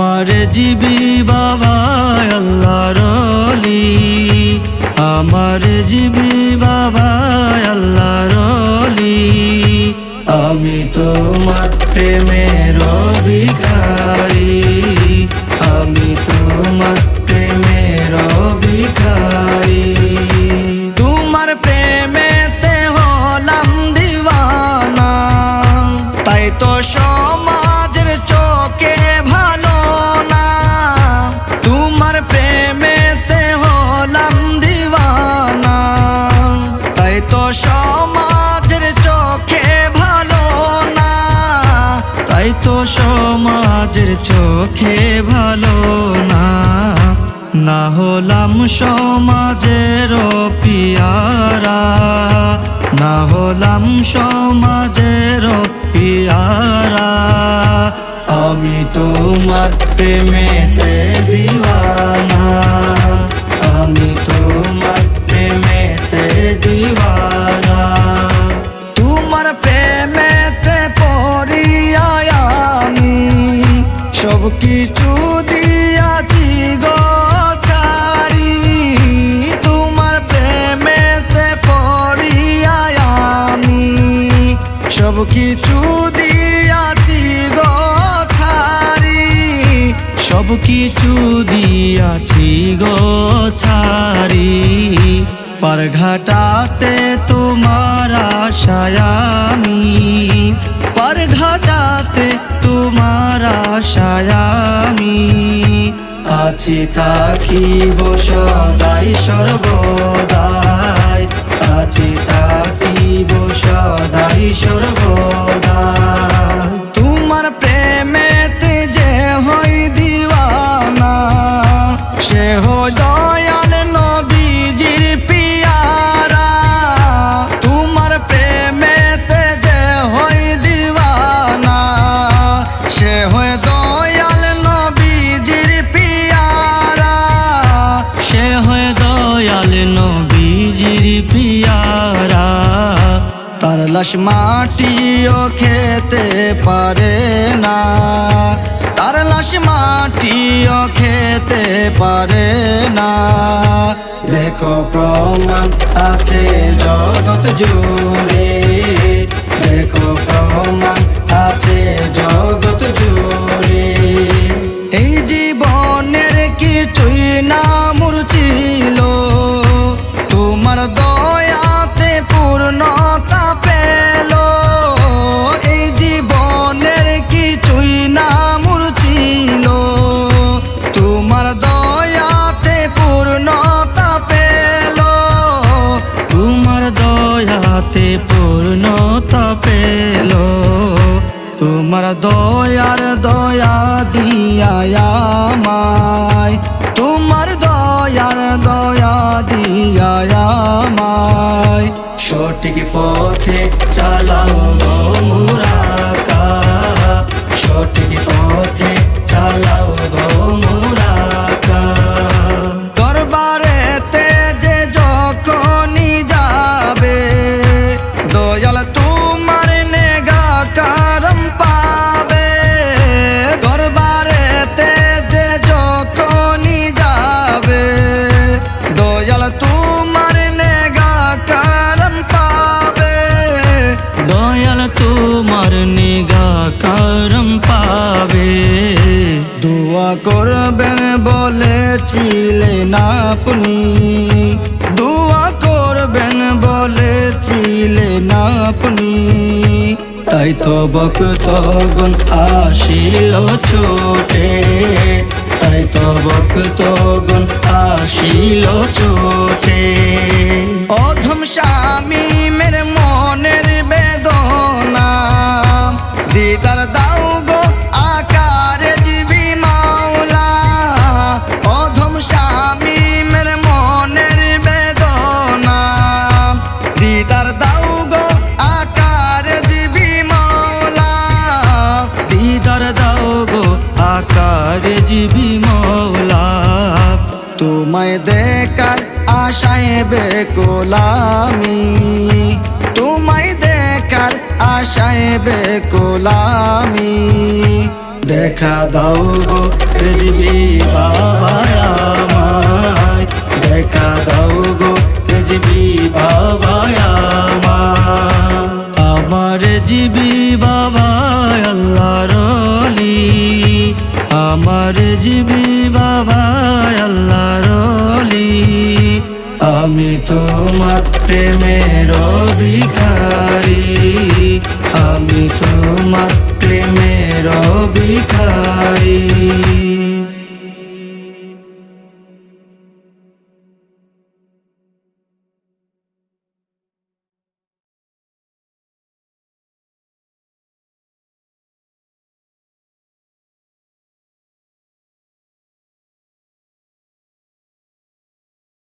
আমার জিবি বাবা আল্লাহ রলি আমার জিবি বাবা আল্লাহ রলি আমি তোমার প্রেমের ভিখারি সমাজের চোখে ভালো না না হলাম সমাজের পিয়ারা, না হলাম সমাজের পিয়ারা। আমি তোমার প্রেমেতে কিছু দিয়াছি গো ছাড়ি তোমার প্রেমেতে পড়িয়া আমি। সব কিছু দিয়াছি গো ছাড়ি সব কিছু দিয়াছি গো ছাড়ি পার তোমার আশায় আমি। পার ঘাটাতে তোমার আশায় আমি আছি থাকিব সদাই সর্বদাই। আছি থাকিব সদাই সর্বদাই। তার লাশ মাটিও খেতে পারে না। তার লাশ মাটিও খেতে পারে না। দেখো প্রমাণ আছে জগৎ জুড়ে। তোমার দয়ার দয়া দিয়া মায় তোমার দয়ার দয়া দিয়া মায় সঠিক পথে চালাও গো মুরাকা সঠিক পথে চালাও গো বলেছিলেন আপনি? দোয়া করবেন বলেছিলেন আপনি? তাই তো বক্তগণ আসিল ছোটে তাই তো বক্তগণ আসিল ছোটে আকারে জীবি মৌলা তোমায় দেখার আশায় বেকোলামি। তোমায় দেখার আশায় বেকোলামি। দেখা দাও গো রেজবি বাবা জিবি বাবা আল্লাহ রলি আমি তোমার প্রেমের ভিখারি আমি তোমার প্রেমের ভিখারি